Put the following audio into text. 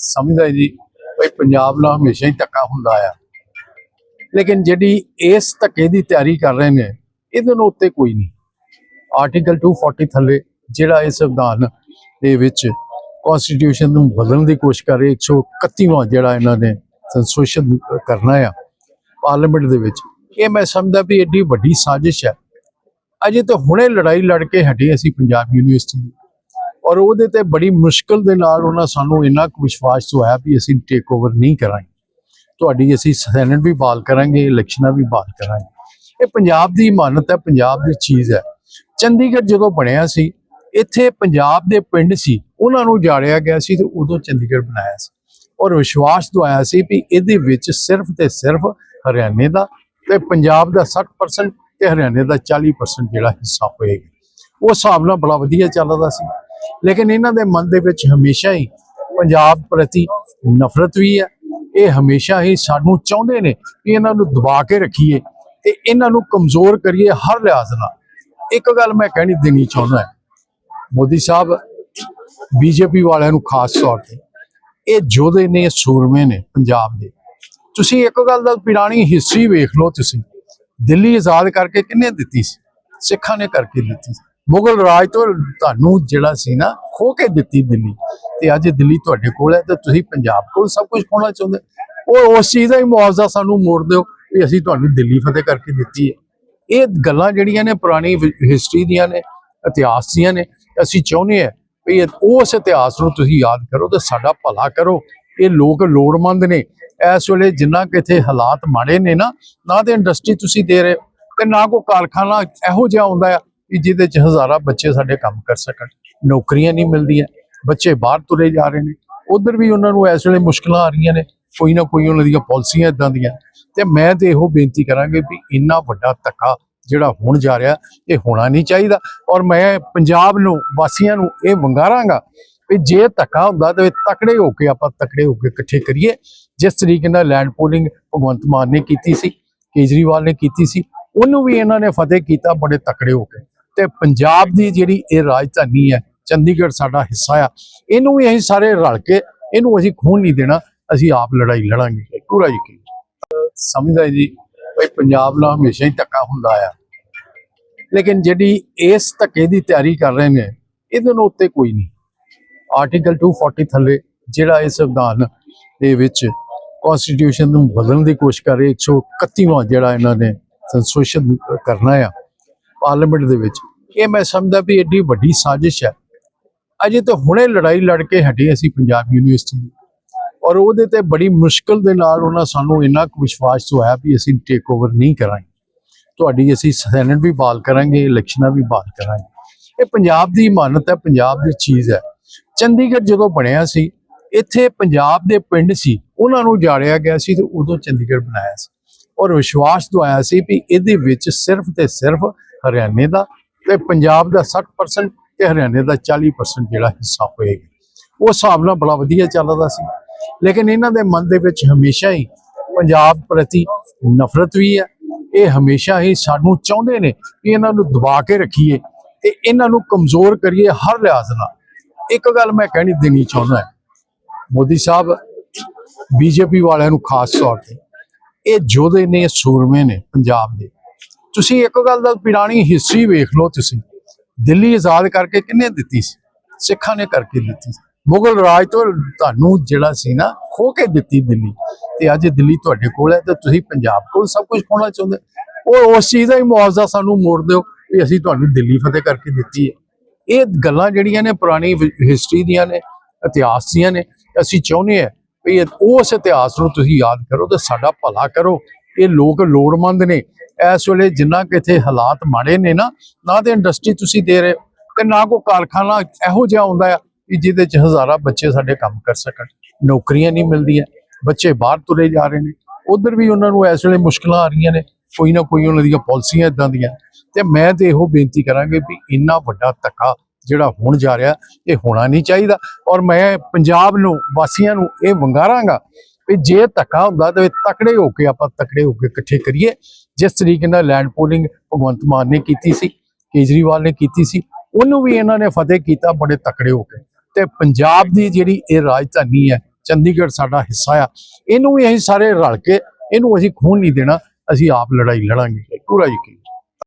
ਸਮਝਦਾ ਜੀ, ਭਈ ਪੰਜਾਬ ਨਾਲ ਹਮੇਸ਼ਾ ਹੀ ਧੱਕਾ ਹੁੰਦਾ ਆ। ਲੇਕਿਨ ਜਿਹੜੀ ਇਸ ਧੱਕੇ ਦੀ ਤਿਆਰੀ ਕਰ ਰਹੇ ਨੇ, ਇਹਦੇ ਨਾਲ ਉੱਤੇ ਕੋਈ ਨਹੀਂ। ਆਰਟੀਕਲ 240 ਥੱਲੇ ਜਿਹੜਾ ਇਹ ਸੰਵਿਧਾਨ ਦੇ ਵਿੱਚ ਕਨਸਟੀਟਿਊਸ਼ਨ ਨੂੰ ਬਦਲਣ ਦੀ ਕੋਸ਼ਿਸ਼ ਕਰ ਰਹੇ 131ਵਾਂ ਜਿਹੜਾ ਇਹਨਾਂ ਨੇ ਸੰਸ਼ੋਧਨ ਕਰਨਾ ਆ ਪਾਰਲੀਮੈਂਟ ਦੇ ਵਿੱਚ, ਇਹ ਮੈਂ ਸਮਝਦਾ ਵੀ ਐਡੀ ਵੱਡੀ ਸਾਜ਼ਿਸ਼ ਹੈ। ਅਜੇ ਤਾਂ ਹੁਣੇ ਲੜਾਈ ਲੜ ਕੇ ਹਟੇ ਅਸੀਂ ਪੰਜਾਬ ਯੂਨੀਵਰਸਿਟੀ ਔਰ ਉਹਦੇ ਤੇ ਬੜੀ ਮੁਸ਼ਕਲ ਦੇ ਨਾਲ ਉਹਨਾਂ ਸਾਨੂੰ ਇੰਨਾ ਕੁ ਵਿਸ਼ਵਾਸ ਦਵਾਇਆ ਵੀ ਅਸੀਂ ਟੇਕ ਓਵਰ ਨਹੀਂ ਕਰਾਂਗੇ। ਤੁਹਾਡੀ ਅਸੀਂ ਸੈਨੇਟ ਵੀ ਬਹਾਲ ਕਰਾਂਗੇ ਇਲੈਕਸ਼ਨਾਂ ਵੀ ਬਾਲ ਕਰਾਂਗੇ। ਇਹ ਪੰਜਾਬ ਦੀ ਇਮਾਨਤ ਹੈ, ਪੰਜਾਬ ਦੀ ਚੀਜ਼ ਹੈ। ਚੰਡੀਗੜ੍ਹ ਜਦੋਂ ਬਣਿਆ ਸੀ, ਇੱਥੇ ਪੰਜਾਬ ਦੇ ਪਿੰਡ ਸੀ, ਉਹਨਾਂ ਨੂੰ ਜਾੜਿਆ ਗਿਆ ਸੀ ਤੇ ਉਦੋਂ ਚੰਡੀਗੜ੍ਹ ਬਣਾਇਆ ਸੀ। ਔਰ ਵਿਸ਼ਵਾਸ ਦਵਾਇਆ ਸੀ ਵੀ ਇਹਦੇ ਵਿੱਚ ਸਿਰਫ ਤੇ ਸਿਰਫ ਹਰਿਆਣੇ ਦਾ ਤੇ ਪੰਜਾਬ ਦਾ 60% ਤੇ ਹਰਿਆਣੇ ਦਾ 40% ਜਿਹੜਾ ਹਿੱਸਾ ਹੋਏਗਾ। ਉਹ ਹਿਸਾਬ ਨਾਲ ਬੜਾ ਵਧੀਆ ਚੱਲਦਾ ਸੀ। ਲੇਕਿਨ ਇਹਨਾਂ ਦੇ ਮਨ ਦੇ ਵਿੱਚ ਹਮੇਸ਼ਾ ਹੀ ਪੰਜਾਬ ਪ੍ਰਤੀ ਨਫ਼ਰਤ ਵੀ ਹੈ। ਇਹ ਹਮੇਸ਼ਾ ਹੀ ਸਾਨੂੰ ਚਾਹੁੰਦੇ ਨੇ ਕਿ ਇਹਨਾਂ ਨੂੰ ਦਬਾ ਕੇ ਰੱਖੀਏ ਤੇ ਇਹਨਾਂ ਨੂੰ ਕਮਜ਼ੋਰ ਕਰੀਏ ਹਰ ਲਿਹਾਜ਼ ਨਾਲ। ਇੱਕ ਗੱਲ ਮੈਂ ਕਹਿਣੀ ਦੇਣੀ ਚਾਹੁੰਦਾ ਮੋਦੀ ਸਾਹਿਬ, ਬੀਜੇਪੀ ਵਾਲਿਆਂ ਨੂੰ ਖਾਸ ਤੌਰ ਤੇ, ਇਹ ਯੋਧੇ ਨੇ ਸੂਰਮੇ ਨੇ ਪੰਜਾਬ ਦੇ। ਤੁਸੀਂ ਇੱਕ ਗੱਲ ਦਾ ਪੁਰਾਣੀ ਹਿਸਟਰੀ ਵੇਖ ਲਓ ਤੁਸੀਂ। ਦਿੱਲੀ ਆਜ਼ਾਦ ਕਰਕੇ ਕਿੰਨੇ ਦਿੱਤੀ ਸੀ? ਸਿੱਖਾਂ ਨੇ ਕਰਕੇ ਦਿੱਤੀ ਸੀ। ਮੁਗਲ ਰਾਜ ਤੋਂ ਤੁਹਾਨੂੰ ਜਿਹੜਾ ਸੀ ਨਾ ਖੋ ਕੇ ਦਿੱਤੀ ਦਿੱਲੀ ਤੇ ਅੱਜ ਦਿੱਲੀ ਤੁਹਾਡੇ ਕੋਲ ਹੈ ਤੇ ਤੁਸੀਂ ਪੰਜਾਬ ਕੋਲ ਸਭ ਕੁਝ ਖੋਣਾ ਚਾਹੁੰਦੇ ਉਹ ਉਸ ਚੀਜ਼ ਦਾ ਹੀ ਮੁਆਵਜ਼ਾ ਸਾਨੂੰ ਮੋੜ ਦਿਓ ਵੀ ਅਸੀਂ ਤੁਹਾਨੂੰ ਦਿੱਲੀ ਫਤਿਹ ਕਰਕੇ ਦਿੱਤੀ ਹੈ। ਇਹ ਗੱਲਾਂ ਜਿਹੜੀਆਂ ਨੇ ਪੁਰਾਣੀ ਹਿਸਟਰੀ ਦੀਆਂ ਨੇ, ਇਤਿਹਾਸ ਦੀਆਂ ਨੇ, ਅਸੀਂ ਚਾਹੁੰਦੇ ਹਾਂ ਵੀ ਉਸ ਇਤਿਹਾਸ ਨੂੰ ਤੁਸੀਂ ਯਾਦ ਕਰੋ ਤੇ ਸਾਡਾ ਭਲਾ ਕਰੋ। ਇਹ ਲੋਕ ਲੋੜਮੰਦ ਨੇ। ਇਸ ਵੇਲੇ ਜਿੰਨਾ ਕਿਥੇ ਹਾਲਾਤ ਮਾੜੇ ਨੇ ਨਾ ਨਾ ਤੇ ਇੰਡਸਟਰੀ ਤੁਸੀਂ ਦੇ ਰਹੇ ਹੋ। ਤੇ ਨਾ ਕੋ ਕਾਰਖਾਨਾ ਇਹੋ ਜਿਹਾ ਹੁੰਦਾ ਆ ਜਿਹਦੇ ਚ ਹਜ਼ਾਰਾਂ ਬੱਚੇ ਸਾਡੇ ਕੰਮ ਕਰ ਸਕਣ। ਨੌਕਰੀਆਂ ਨਹੀਂ ਮਿਲਦੀਆਂ, ਬੱਚੇ ਬਾਹਰ ਤੁਰੇ ਜਾ ਰਹੇ ਨੇ। ਉਧਰ ਵੀ ਉਹਨਾਂ ਨੂੰ ਇਸ ਵੇਲੇ ਮੁਸ਼ਕਲਾਂ ਆ ਰਹੀਆਂ ਨੇ, ਕੋਈ ਨਾ ਕੋਈ ਉਹਨਾਂ ਦੀਆਂ ਪਾਲਿਸੀਆਂ ਇਦਾਂ ਦੀਆਂ। ਤੇ ਮੈਂ ਤੇ ਇਹੋ ਬੇਨਤੀ ਕਰਾਂਗੇ ਵੀ ਇੰਨਾ ਵੱਡਾ ਧੱਕਾ ਜਿਹੜਾ ਹੁਣ ਜਾ ਰਿਹਾ, ਇਹ ਹੋਣਾ ਨਹੀਂ ਚਾਹੀਦਾ। ਔਰ ਮੈਂ ਪੰਜਾਬ ਨੂੰ, ਵਾਸੀਆਂ ਨੂੰ ਇਹ ਵੰਗਾਰਾਂਗਾ ਵੀ ਜੇ ਧੱਕਾ ਹੁੰਦਾ ਤੇ ਤਕੜੇ ਹੋ ਕੇ ਆਪਾਂ ਤਕੜੇ ਹੋ ਕੇ ਇਕੱਠੇ ਕਰੀਏ। ਜਿਸ ਤਰੀਕੇ ਨਾਲ ਲੈਂਡ ਪੂਲਿੰਗ ਭਗਵੰਤ ਮਾਨ ਨੇ ਕੀਤੀ ਸੀ, ਕੇਜਰੀਵਾਲ ਨੇ ਕੀਤੀ ਸੀ, ਉਹਨੂੰ ਵੀ ਇਹਨਾਂ ਨੇ ਫਤਿਹ ਕੀਤਾ ਬੜੇ ਤਕੜੇ ਹੋ ਕੇ। ਤੇ ਪੰਜਾਬ ਦੀ ਜਿਹੜੀ ਇਹ ਰਾਜਧਾਨੀ ਹੈ, ਚੰਡੀਗੜ੍ਹ ਸਾਡਾ ਹਿੱਸਾ ਆ। ਇਹਨੂੰ ਵੀ ਅਸੀਂ ਸਾਰੇ ਰਲ ਕੇ ਇਹਨੂੰ ਅਸੀਂ ਖੂਨ ਨਹੀਂ ਦੇਣਾ, ਅਸੀਂ ਆਪ ਲੜਾਈ ਲੜਾਂਗੇ। ਪੂਰਾ ਯਕੀਨ ਸਮਝਦਾ ਜੀ ਭਈ ਪੰਜਾਬ ਨਾਲ ਹਮੇਸ਼ਾ ਹੀ ਧੱਕਾ ਹੁੰਦਾ ਆ। ਲੇਕਿਨ ਜਿਹੜੀ ਇਸ ਧੱਕੇ ਦੀ ਤਿਆਰੀ ਕਰ ਰਹੇ ਨੇ, ਇਹਦੇ ਨਾਲ ਉੱਤੇ ਕੋਈ ਨਹੀਂ। ਆਰਟੀਕਲ 240 ਥੱਲੇ ਜਿਹੜਾ ਇਹ ਸੰਵਿਧਾਨ ਦੇ ਵਿੱਚ ਕਨਸਟੀਟਿਊਸ਼ਨ ਨੂੰ ਬਦਲਣ ਦੀ ਕੋਸ਼ਿਸ਼ ਕਰ ਰਹੇ 131ਵਾਂ ਜਿਹੜਾ ਇਹਨਾਂ ਨੇ ਸੰਸ਼ੋਧਨ ਕਰਨਾ ਆ, ਪਾਰਲੀਮੈਂਟ ਦੇ ਵਿੱਚ। ਇਹ ਮੈਂ ਸਮਝਦਾ ਵੀ ਏਡੀ ਵੱਡੀ ਸਾਜ਼ਿਸ਼ ਹੈ। ਅਜੇ ਤਾਂ ਹੁਣੇ ਲੜਾਈ ਲੜ ਕੇ ਹਟੇ ਅਸੀਂ ਪੰਜਾਬ ਯੂਨੀਵਰਸਿਟੀ ਦੀ ਔਰ ਉਹਦੇ ਤੇ ਬੜੀ ਮੁਸ਼ਕਲ ਦੇ ਨਾਲ ਉਹਨਾਂ ਸਾਨੂੰ ਇੰਨਾ ਕੁ ਵਿਸ਼ਵਾਸ ਦਵਾਇਆ ਵੀ ਅਸੀਂ ਟੇਕ ਓਵਰ ਨਹੀਂ ਕਰਾਂਗੇ। ਤੁਹਾਡੀ ਅਸੀਂ ਸੈਨੇਟ ਵੀ ਬਹਾਲ ਕਰਾਂਗੇ, ਇਲੈਕਸ਼ਨਾਂ ਵੀ ਬਹਾਲ ਕਰਾਂਗੇ। ਇਹ ਪੰਜਾਬ ਦੀ ਇਮਾਨਤ ਹੈ, ਪੰਜਾਬ ਦੀ ਚੀਜ਼ ਹੈ। ਚੰਡੀਗੜ੍ਹ ਜਦੋਂ ਬਣਿਆ ਸੀ, ਇੱਥੇ ਪੰਜਾਬ ਦੇ ਪਿੰਡ ਸੀ, ਉਹਨਾਂ ਨੂੰ ਜਾੜਿਆ ਗਿਆ ਸੀ ਤੇ ਉਦੋਂ ਚੰਡੀਗੜ੍ਹ ਬਣਾਇਆ ਸੀ। ਔਰ ਵਿਸ਼ਵਾਸ ਦਵਾਇਆ ਸੀ ਵੀ ਇਹਦੇ ਵਿੱਚ ਸਿਰਫ ਤੇ ਸਿਰਫ ਹਰਿਆਣੇ ਦਾ ਤੇ ਪੰਜਾਬ ਦਾ 60% ਤੇ ਹਰਿਆਣੇ ਦਾ 40% ਜਿਹੜਾ ਹਿੱਸਾ ਹੋਏਗਾ। ਉਹ ਹਿਸਾਬ ਨਾਲ ਬੜਾ ਵਧੀਆ ਚੱਲਦਾ ਸੀ। ਲੇਕਿਨ ਇਹਨਾਂ ਦੇ ਮਨ ਦੇ ਵਿੱਚ ਹਮੇਸ਼ਾ ਹੀ ਪੰਜਾਬ ਪ੍ਰਤੀ ਨਫ਼ਰਤ ਵੀ ਹੈ। ਇਹ ਹਮੇਸ਼ਾ ਹੀ ਸਾਨੂੰ ਚਾਹੁੰਦੇ ਨੇ ਕਿ ਇਹਨਾਂ ਨੂੰ ਦਬਾ ਕੇ ਰੱਖੀਏ ਤੇ ਇਹਨਾਂ ਨੂੰ ਕਮਜ਼ੋਰ ਕਰੀਏ ਹਰ ਲਿਹਾਜ਼ ਨਾਲ। ਇੱਕ ਗੱਲ ਮੈਂ ਕਹਿਣੀ ਦੇਣੀ ਚਾਹੁੰਦਾ ਮੋਦੀ ਸਾਹਿਬ, ਬੀਜੇਪੀ ਵਾਲਿਆਂ ਨੂੰ ਖਾਸ ਤੌਰ ਤੇ ਇਹ ਯੋਧੇ ਨੇ, ਸੂਰਮੇ ਨੇ ਪੰਜਾਬ ਦੇ। ਤੁਸੀਂ ਇੱਕ ਗੱਲ ਦਾ ਪੁਰਾਣੀ ਹਿਸਟਰੀ ਵੇਖ ਲਓ ਤੁਸੀਂ। ਦਿੱਲੀ ਆਜ਼ਾਦ ਕਰਕੇ ਕਿੰਨੇ ਦਿੱਤੀ ਸੀ? ਸਿੱਖਾਂ ਨੇ ਕਰਕੇ ਦਿੱਤੀ ਸੀ। ਮੁਗਲ ਰਾਜ ਤੋਂ ਤੁਹਾਨੂੰ ਜਿਹੜਾ ਸੀ ਨਾ, ਖੋ ਕੇ ਦਿੱਤੀ ਦਿੱਲੀ। ਤੇ ਅੱਜ ਦਿੱਲੀ ਤੁਹਾਡੇ ਕੋਲ ਹੈ ਤੇ ਤੁਸੀਂ ਪੰਜਾਬ ਕੋਲ ਸਭ ਕੁਝ ਖੋਣਾ ਚਾਹੁੰਦੇ ਉਹ ਉਸ ਚੀਜ਼ ਦਾ ਹੀ ਮੁਆਵਜ਼ਾ ਸਾਨੂੰ ਮੋੜ ਦਿਓ ਵੀ ਅਸੀਂ ਤੁਹਾਨੂੰ ਦਿੱਲੀ ਫਤਿਹ ਕਰਕੇ ਦਿੱਤੀ ਹੈ। ਇਹ ਗੱਲਾਂ ਜਿਹੜੀਆਂ ਨੇ ਪੁਰਾਣੀ ਹਿਸਟਰੀ ਦੀਆਂ ਨੇ, ਇਤਿਹਾਸ ਦੀਆਂ ਨੇ, ਅਸੀਂ ਚਾਹੁੰਦੇ ਹਾਂ ਵੀ ਉਸ ਇਤਿਹਾਸ ਨੂੰ ਤੁਸੀਂ ਯਾਦ ਕਰੋ ਤੇ ਸਾਡਾ ਭਲਾ ਕਰੋ। ਇਹ ਲੋਕ ਲੋੜਮੰਦ ਨੇ। ਇਸ ਵੇਲੇ ਜਿੰਨਾ ਕਿਥੇ ਹਾਲਾਤ ਮਾੜੇ ਨੇ ਨਾ ਨਾ ਤੇ ਇੰਡਸਟਰੀ ਤੁਸੀਂ ਦੇ ਰਹੇ ਹੋ ਤੇ ਨਾ ਕੋਈ ਕਾਰਖਾਨਾ ਇਹੋ ਜਿਹਾ ਹੁੰਦਾ ਆ ਕਿ ਜਿਹਦੇ ਚ ਹਜ਼ਾਰਾਂ ਬੱਚੇ ਸਾਡੇ ਕੰਮ ਕਰ ਸਕਣ। ਨੌਕਰੀਆਂ ਨਹੀਂ ਮਿਲਦੀਆਂ, ਬੱਚੇ ਬਾਹਰ ਤੁਰੇ ਜਾ ਰਹੇ ਨੇ। ਉਧਰ ਵੀ ਉਹਨਾਂ ਨੂੰ ਇਸ ਵੇਲੇ ਮੁਸ਼ਕਲਾਂ ਆ ਰਹੀਆਂ ਨੇ, ਕੋਈ ਨਾ ਕੋਈ ਉਹਨਾਂ ਦੀਆਂ ਪਾਲਿਸੀਆਂ ਇਦਾਂ ਦੀਆਂ। ਤੇ ਮੈਂ ਤੇ ਇਹੋ ਬੇਨਤੀ ਕਰਾਂਗੇ ਵੀ ਇੰਨਾ ਵੱਡਾ ਧੱਕਾ ਜਿਹੜਾ ਹੁਣ ਜਾ ਰਿਹਾ, ਇਹ ਹੋਣਾ ਨਹੀਂ ਚਾਹੀਦਾ। ਔਰ ਮੈਂ ਪੰਜਾਬ ਨੂੰ, ਵਾਸੀਆਂ ਨੂੰ ਇਹ ਵੰਗਾਰਾਂਗਾ ਵੀ ਜੇ ਧੱਕਾ ਹੁੰਦਾ ਤੇ ਤਕੜੇ ਹੋ ਕੇ ਆਪਾਂ ਤਕੜੇ ਹੋ ਕੇ ਇਕੱਠੇ ਕਰੀਏ। ਜਿਸ ਤਰੀਕੇ ਨਾਲ ਲੈਂਡ ਪੂਲਿੰਗ ਭਗਵੰਤ ਮਾਨ ਨੇ ਕੀਤੀ ਸੀ, ਕੇਜਰੀਵਾਲ ਨੇ ਕੀਤੀ ਸੀ, ਉਹਨੂੰ ਵੀ ਇਹਨਾਂ ਨੇ ਫਤਿਹ ਕੀਤਾ ਬੜੇ ਤਕੜੇ ਹੋ ਕੇ। ਤੇ ਪੰਜਾਬ ਦੀ ਜਿਹੜੀ ਇਹ ਰਾਜਧਾਨੀ ਹੈ, ਚੰਡੀਗੜ੍ਹ ਸਾਡਾ ਹਿੱਸਾ ਆ, ਇਹਨੂੰ ਵੀ ਅਸੀਂ ਸਾਰੇ ਰਲ ਕੇ, ਇਹਨੂੰ ਅਸੀਂ ਖੂਨ ਨਹੀਂ ਦੇਣਾ, ਅਸੀਂ ਆਪ ਲੜਾਈ ਲੜਾਂਗੇ। ਪੂਰਾ ਯਕੀਨ।